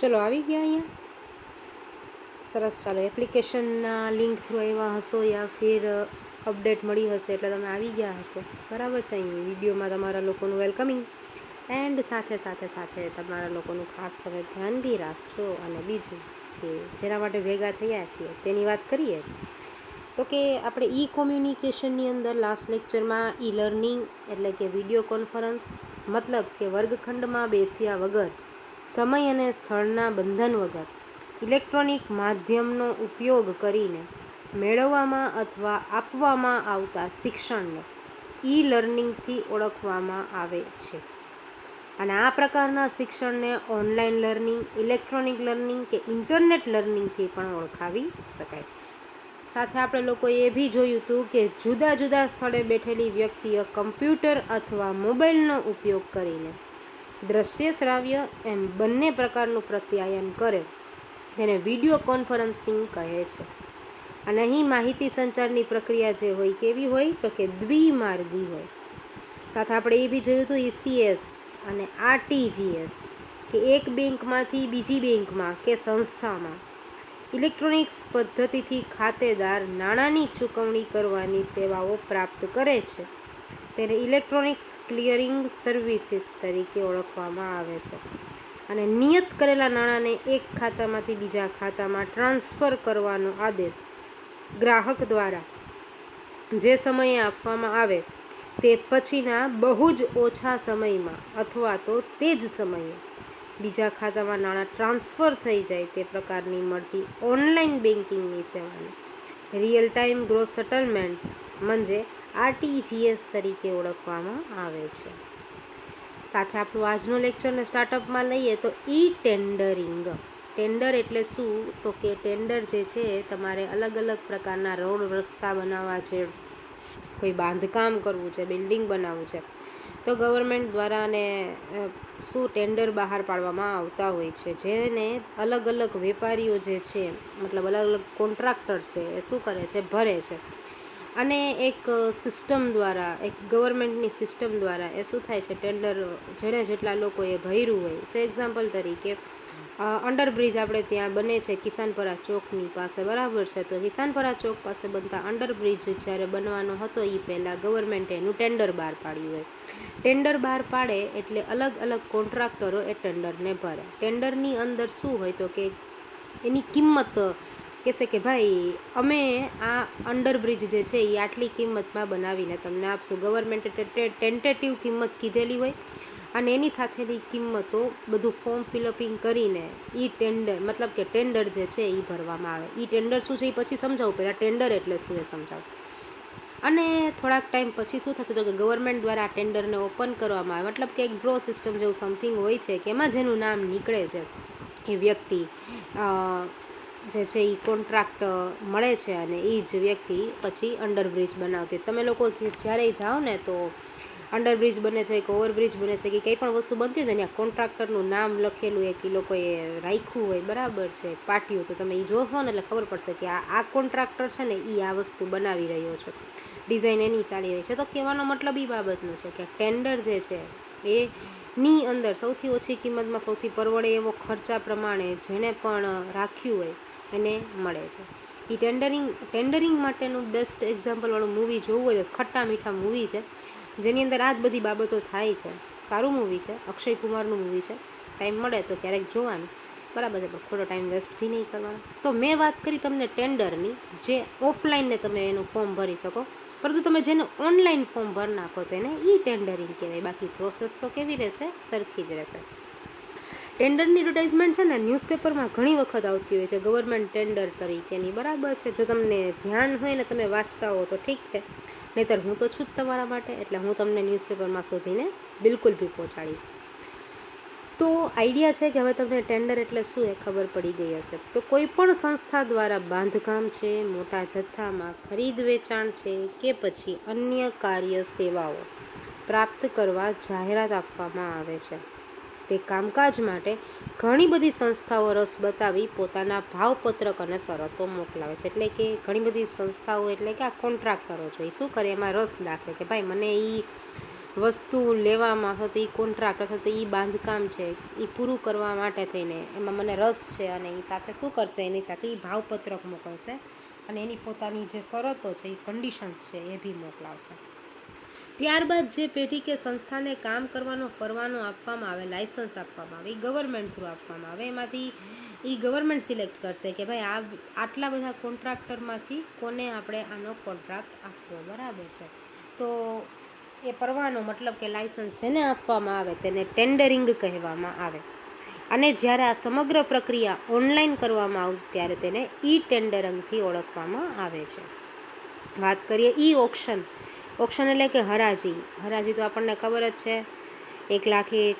ચલો આવી ગયા અહીંયા. સરસ ચાલો, એપ્લિકેશનના લિંક થ્રુ આવ્યા હશો યા ફિર અપડેટ મળી હશે એટલે તમે આવી ગયા હશો. બરાબર છે અહીં, વિડીયોમાં તમારા લોકોનું વેલકમિંગ. એન્ડ સાથે સાથે સાથે તમારા લોકોનું ખાસ તમે ધ્યાન બી રાખજો. અને બીજું કે જેના માટે ભેગા થયા છીએ, તેની વાત કરીએ. તો કે આપણે ઈ કોમ્યુનિકેશનની અંદર લાસ્ટ લેક્ચરમાં ઈ લર્નિંગ એટલે કે વીડિયો કોન્ફરન્સ, મતલબ કે વર્ગખંડમાં બેસ્યા વગર સમય અને સ્થળના બંધન વગર ઇલેક્ટ્રોનિક માધ્યમનો ઉપયોગ કરીને મેળવવામાં અથવા આપવામાં આવતા શિક્ષણને ઈ લર્નિંગથી ઓળખવામાં આવે છે. અને આ પ્રકારના શિક્ષણને ઓનલાઈન લર્નિંગ, ઇલેક્ટ્રોનિક લર્નિંગ કે ઇન્ટરનેટ લર્નિંગથી પણ ઓળખાવી શકાય. સાથે આપણે લોકોએ એ બી જોયું હતું કે જુદા જુદા સ્થળે બેઠેલી વ્યક્તિએ કમ્પ્યુટર અથવા મોબાઈલનો ઉપયોગ કરીને દ્રશ્ય શ્રાવ્ય એમ બંને પ્રકારનું પ્રત્યાયન કરે તેને વીડિયો કોન્ફરન્સિંગ કહે છે. અને અહીં માહિતી સંચારની પ્રક્રિયા જે હોય કેવી હોય તો કે દ્વિમાર્ગી હોય. સાથે આપણે એ બી જોયું હતું ઈસીએસ અને આરટીજીએસ કે એક બેંકમાંથી બીજી બેંકમાં કે સંસ્થામાં ઇલેક્ટ્રોનિક્સ પદ્ધતિથી ખાતેદાર નાણાંની ચૂકવણી કરવાની સેવાઓ પ્રાપ્ત કરે છે. તેને ઇલેક્ટ્રોનિક્સ ક્લિયરિંગ સર્વિસીસ તરીકે ઓળખવામાં આવે છે. અને નિયત કરેલા નાણાંને એક ખાતામાંથી બીજા ખાતામાં ટ્રાન્સફર કરવાનો આદેશ ગ્રાહક દ્વારા જે સમયે આપવામાં આવે તે પછીના બહુ જ ઓછા સમયમાં અથવા તો તે જ સમયે બીજા ખાતામાં નાણાં ટ્રાન્સફર થઈ જાય તે પ્રકારની મળતી ઓનલાઈન બેન્કિંગની સેવાને રિયલ ટાઈમ ગ્રોસ સેટલમેન્ટ, મંજે આરટીજીએસ તરીકે ઓળખવામાં આવે છે. સાથે આપણું આજનો લેક્ચરને સ્ટાર્ટઅપમાં લઈએ તો ઈ ટેન્ડરિંગ ટેન્ડર એટલે શું? તો કે ટેન્ડર જે છે, તમારે અલગ અલગ પ્રકારના રોડ રસ્તા બનાવવા છે, કોઈ બાંધકામ કરવું છે, બિલ્ડિંગ બનાવવું છે. તો ગવર્મેન્ટ દ્વારા ને શું ટેન્ડર બહાર પાડવામાં આવતા હોય છે. જેને અલગ અલગ વેપારીઓ જે છે, મતલબ અલગ અલગ કોન્ટ્રાક્ટર છે, એ શું કરે છે? ભરે છે. અને એક સિસ્ટમ દ્વારા, એક ગવર્મેન્ટની સિસ્ટમ દ્વારા એ શું થાય છે? ટેન્ડર જેણે જેટલા લોકોએ ભર્યું હોય. સે એક્ઝામ્પલ તરીકે અંડરબ્રિજ આપણે ત્યાં બને છે કિસાનપરા ચોકની પાસે. બરાબર છે? તો કિસાનપરા ચોક પાસે બનતા અંડરબ્રિજ જ્યારે બનવાનો હતો એ પહેલાં ગવર્મેન્ટે એનું ટેન્ડર બહાર પાડ્યું હોય. ટેન્ડર બહાર પાડે એટલે અલગ અલગ કોન્ટ્રાક્ટરો એ ટેન્ડરને ભરે. ટેન્ડરની અંદર શું હોય તો કે એની કિંમત કહેશે કે ભાઈ, અમે આ અંડરબ્રિજ જે છે એ આટલી કિંમતમાં બનાવીને તમને આપશું. ગવર્મેન્ટે ટેન્ટેટિવ કિંમત કીધેલી હોય અને એની સાથેની કિંમતો બધું ફોર્મ ફિલઅપિંગ કરીને એ ટેન્ડર મતલબ કે ટેન્ડર જે છે એ ભરવામાં આવે. એ ટેન્ડર શું છે એ પછી સમજાવું. પહેલાં ટેન્ડર એટલે શું એ સમજાવું. અને થોડાક ટાઈમ પછી શું થશે? તો કે ગવર્મેન્ટ દ્વારા ટેન્ડરને ઓપન કરવામાં આવે. મતલબ કે એક ડ્રો સિસ્ટમ જેવું સમથિંગ હોય છે કે એમાં જેનું નામ નીકળે છે. એ વ્યક્તિ જે છે એ કોન્ટ્રાક્ટ મળે છે અને એ જ વ્યક્તિ પછી અંડરબ્રિજ બનાવતી તમે લોકો જ્યારે જાઓ ને તો અંડરબ્રિજ બને છે કે ઓવરબ્રિજ બને છે કે કંઈ પણ વસ્તુ બનતી હોય ને ત્યાં કોન્ટ્રાક્ટરનું નામ લખેલું એક એ લોકોએ રાખ્યું હોય, બરાબર છે પાટિયું, તો તમે એ જોશો ને એટલે ખબર પડશે કે આ આ કોન્ટ્રાક્ટર છે ને એ આ વસ્તુ બનાવી રહ્યો છે. ડિઝાઇન એની ચાલી રહી છે. તો કહેવાનો મતલબ એ બાબતનો છે કે ટેન્ડર જે છે એ ની અંદર સૌથી ઓછી કિંમતમાં સૌથી પરવડે એવો ખર્ચા પ્રમાણે જેણે પણ રાખ્યું હોય એને મળે છે. એ ટેન્ડરિંગ ટેન્ડરિંગ માટેનું બેસ્ટ એક્ઝામ્પલવાળું મૂવી જોવું હોય તો ખટ્ટા મીઠા મૂવી છે. જેની અંદર આ જ બધી બાબતો થાય છે. સારું મૂવી છે. અક્ષય કુમારનું મૂવી છે. ટાઈમ મળે તો ક્યારેક જોવાનું. બરાબર છે, પણ ખોટો ટાઈમ વેસ્ટ બી નહીં કરવાનો. તો મેં વાત કરી તમને ટેન્ડરની જે ઓફલાઈનને તમે એનું ફોર્મ ભરી શકો. પરંતુ તમે જેને ઓનલાઈન ફોર્મ ભર નાખો તેને ઈ ટેન્ડરિંગ કહેવાય. બાકી પ્રોસેસ તો કેવી રહેશે? સરખી જ રહેશે. ટેન્ડરની એડવર્ટાઇઝમેન્ટ છે ને ન્યૂઝપેપરમાં ઘણી વખત આવતી હોય છે. ગવર્મેન્ટ ટેન્ડર તરીકેની, બરાબર છે. જો તમને ધ્યાન હોય ને, તમે વાંચતા હો તો ઠીક છે. નહીંતર હું તો છું જ તમારા માટે, એટલે હું તમને ન્યૂઝપેપરમાં શોધીને બિલકુલ બી પહોંચાડીશ. તો આઈડિયા છે કે હવે તમને ટેન્ડર એટલે શું એ ખબર પડી ગઈ હશે. તો કોઈ પણ સંસ્થા દ્વારા બાંધકામ છે, મોટા જથ્થામાં ખરીદ વેચાણ છે કે પછી અન્ય કાર્ય સેવાઓ પ્રાપ્ત કરવા જાહેરાત આપવામાં આવે છે. તે કામકાજ માટે ઘણી બધી સંસ્થાઓ રસ બતાવી પોતાના ભાવપત્રક અને શરતો મોકલાવે છે. એટલે કે ઘણી બધી સંસ્થાઓ એટલે કે આ કોન્ટ્રાક્ટરો છે. એ શું કરે? એમાં રસ દાખવે કે ભાઈ મને એ વસ્તુ લેવામાં અથવા તો એ કોન્ટ્રાક્ટ અથવા તો એ બાંધકામ છે એ પૂરું કરવા માટે થઈને એમાં મને રસ છે અને એ સાથે શું કરશે? એની સાથે એ ભાવપત્રક મોકલશે અને એની પોતાની જે શરતો છે એ કન્ડિશન્સ છે એ બી મોકલાવશે. ત્યારબાદ જે પેઢી કે સંસ્થાને કામ કરવાનો પરવાનો આપવામાં આવે લાઇસન્સ આપવામાં આવે એ ગવર્મેન્ટ થ્રુ આપવામાં આવે, એમાંથી એ ગવર્મેન્ટ સિલેક્ટ કરશે કે ભાઈ આ આટલા બધા કોન્ટ્રાક્ટરમાંથી કોને આપણે આનો કોન્ટ્રાક્ટ આપવો બરાબર છે. તો એ પરવાનો મતલબ કે લાઇસન્સ જેને આપવામાં આવે તેને ટેન્ડરિંગ કહેવામાં આવે. અને જ્યારે આ સમગ્ર પ્રક્રિયા ઓનલાઈન કરવામાં આવે ત્યારે તેને ઈ ટેન્ડરિંગથી ઓળખવામાં આવે છે. વાત કરીએ ઈ ઓપ્શન ઓપ્શન એટલે કે હરાજી. હરાજી તો આપણને ખબર જ છે. એક લાખ એક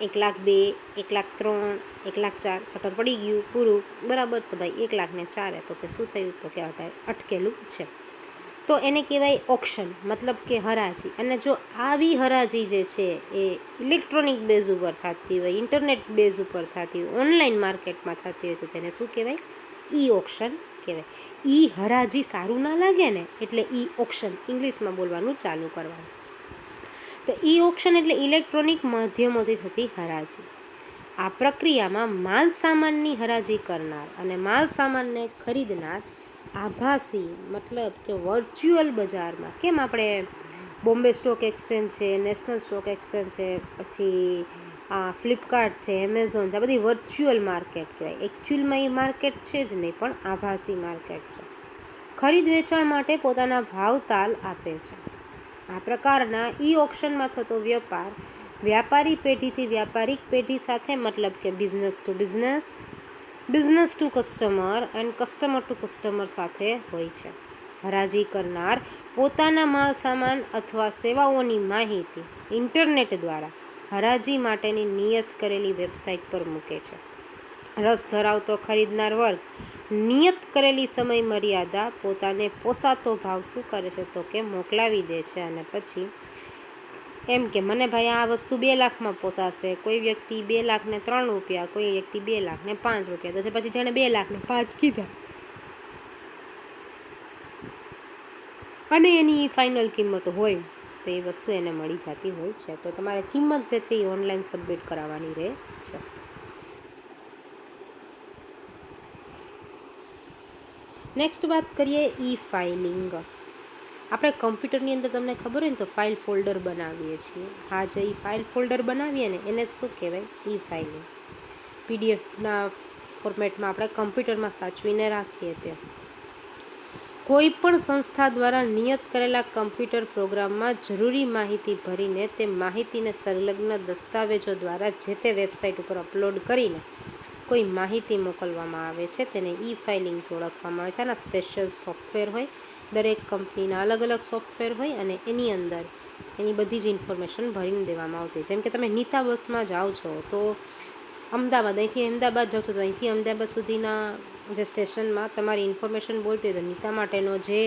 એક લાખ બે, એક લાખ ત્રણ, એક લાખ ચાર શટર પડી ગયું, પૂરું. બરાબર? તો ભાઈ એક લાખને ચારે, તો કે શું થયું? તો કે અટકેલું છે. તો એને કહેવાય ઓક્શન, મતલબ કે હરાજી. અને જો આવી હરાજી જે છે એ ઇલેક્ટ્રોનિક બેઝ ઉપર થતી હોય, ઇન્ટરનેટ બેઝ ઉપર થતી હોય, ઓનલાઈન માર્કેટમાં થતી હોય તો તેને શું કહેવાય? ઈ ઓપ્શન કહેવાય. ઈ હરાજી સારું ના લાગે ને, એટલે ઈ ઓક્શન ઇંગ્લિશમાં બોલવાનું ચાલુ કરવાનું. તો ઈ ઓપ્શન એટલે ઇલેક્ટ્રોનિક માધ્યમોથી થતી હરાજી. આ પ્રક્રિયામાં માલ સામાનની હરાજી કરનાર અને માલ સામાનને ખરીદનાર આભાસી, મતલબ કે વર્ચ્યુઅલ બજારમાં. કેમ આપણે બોમ્બે સ્ટોક એક્સચેન્જ છે, નેશનલ સ્ટોક એક્સચેન્જ છે, પછી આ ફ્લિપકાર્ટ છે, એમેઝોન છે, આ બધી વર્ચ્યુઅલ માર્કેટ કહેવાય. એકચ્યુઅલમાં એ માર્કેટ છે જ નહીં, પણ આભાસી માર્કેટ છે. ખરીદ વેચાણ માટે પોતાના ભાવતાલ આપે છે. આ પ્રકારના ઈ ઓપ્શનમાં થતો વેપાર વ્યાપારી પેઢીથી વ્યાપારિક પેઢી સાથે મતલબ કે business to business business to customer and customer to customer સાથે હોય છે. હરાજી કરનાર પોતાના માલ સામાન અથવા સેવાઓની માહિતી ઇન્ટરનેટ દ્વારા હરાજી માટેની નિયત કરેલી વેબસાઇટ પર મૂકે છે. રસ ધરાવતો ખરીદનાર વર્ગ નિયત કરેલી સમય મર્યાદા પોતાને પોસાતો ભાવ શું કરે છે તો કે મોકલાવી દે છે અને પછી એમ કે મને ભાઈ આ વસ્તુ બે લાખમાં પોસાશે. કોઈ વ્યક્તિ બે લાખને ત્રણ રૂપિયા, કોઈ વ્યક્તિ બે લાખને પાંચ રૂપિયા. તો પછી જેણે બે લાખને પાંચ કીધા. અને એની ફાઇનલ કિંમત હોય તો એ વસ્તુ એને મળી જતી હોય છે. તો તમારે કિંમત જે છે એ ઓનલાઈન સબમિટ કરાવવાની રહે છે. નેક્સ્ટ વાત કરીએ ઈ ફાઇલિંગ આપણે કમ્પ્યુટરની અંદર તમને ખબર હોય ને તો ફાઇલ ફોલ્ડર બનાવીએ છીએ. હા, જે ફાઇલ ફોલ્ડર બનાવીએ ને એને શું કહેવાય? ઈ ફાઇલિંગ. પીડીએફના ફોર્મેટમાં આપણે કમ્પ્યુટરમાં સાચવીને રાખીએ તે. કોઈ પણ સંસ્થા દ્વારા નિયત કરેલા કમ્પ્યુટર પ્રોગ્રામમાં જરૂરી માહિતી ભરીને તે માહિતીને સંલગ્ન દસ્તાવેજો દ્વારા જે તે વેબસાઇટ ઉપર અપલોડ કરીને કોઈ માહિતી મોકલવામાં આવે છે, તેને ઈ ફાઇલિંગ ઓળખવામાં આવે છે. આના સ્પેશિયલ સોફ્ટવેર હોય દરેક કંપનીના અલગ અલગ સોફ્ટવેર હોય અને એની અંદર એની બધી જ ઇન્ફોર્મેશન ભરીને દેવામાં આવતી જેમ કે તમે નીતા બસમાં જાઓ છો, તો અમદાવાદ, અહીંથી અમદાવાદ જાઓ છો, તો અહીંથી અમદાવાદ સુધીના જે સ્ટેશનમાં તમારી ઇન્ફોર્મેશન બોલતી હોય તો નીતા માટેનો જે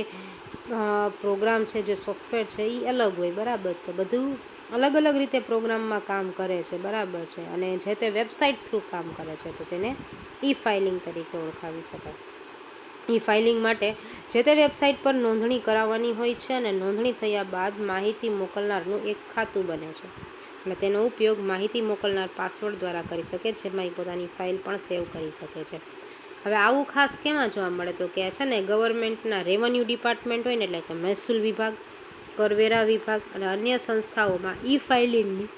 પ્રોગ્રામ છે, જે સોફ્ટવેર છે એ અલગ હોય, બરાબર? તો બધું અલગ અલગ રીતે પ્રોગ્રામમાં કામ કરે છે, બરાબર છે. અને જે તે વેબસાઇટ થ્રુ કામ કરે છે, તો તેને ઈ ફાઇલિંગ તરીકે ઓળખાવી શકાય. ઈ ફાઇલિંગ માટે જે તે વેબસાઇટ પર નોંધણી કરાવવાની હોય છે અને નોંધણી થયા બાદ માહિતી મોકલનારનું એક ખાતું બને છે. અને તેનો ઉપયોગ માહિતી મોકલનાર પાસવર્ડ દ્વારા કરી શકે જેમાં એ પોતાની ફાઇલ પણ સેવ કરી શકે છે. હવે આવું ખાસ કેમાં જોવા મળે તો કે છે ને ગવર્મેન્ટના રેવન્યુ ડિપાર્ટમેન્ટ હોય ને, એટલે કે મહેસૂલ વિભાગ, કરવેરા વિભાગ અને અન્ય સંસ્થાઓમાં ઈ ફાઇલિંગની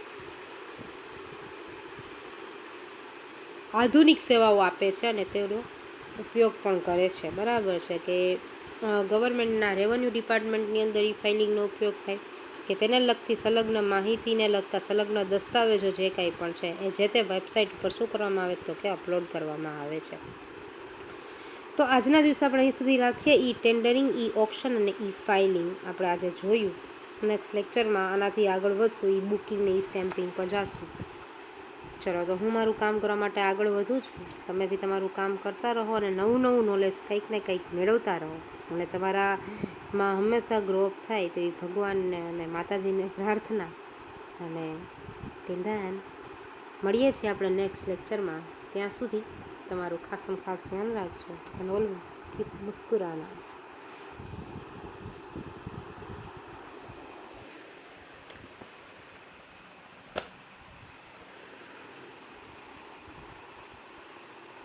આધુનિક સેવાઓ આપે છે અને તેનો ઉપયોગ પણ કરે છે. બરાબર છે કે ગવર્મેન્ટના રેવન્યુ ડિપાર્ટમેન્ટની અંદર ઈ ફાઇલિંગનો ઉપયોગ થાય કે તેને લગતી સંલગ્ન માહિતીને લગતા સંલગ્ન દસ્તાવેજો જે કાંઈ પણ છે, એ જે તે વેબસાઇટ ઉપર શું કરવામાં આવે તો કે અપલોડ કરવામાં આવે છે. તો આજના દિવસે આપણે અહીં સુધી રાખીએ ઈ ટેન્ડરિંગ, ઈ ઓપ્શન અને ઈ ફાઇલિંગ આપણે આજે જોયું. નેક્સ્ટ લેક્ચરમાં આનાથી આગળ વધશું, ઈ બુકિંગ ને ઈ સ્ટેમ્પિંગ પર જાશું. ચલો, તો હું મારું કામ કરવા માટે આગળ વધું છું. તમે બી તમારું કામ કરતા રહો અને નવું નવું નોલેજ કંઈક ને કંઈક મેળવતા રહો. અને તમારામાં હંમેશા ગ્રોઅપ થાય તો એ ભગવાનને અને માતાજીને પ્રાર્થના. અને ટિલ ધેન મળીએ છીએ આપણે નેક્સ્ટ લેક્ચરમાં ત્યાં સુધી તમારું ખાસમ ખાસ ધ્યાન રાખજો. અને ઓલવેઝ કીપ મુસ્કુરાના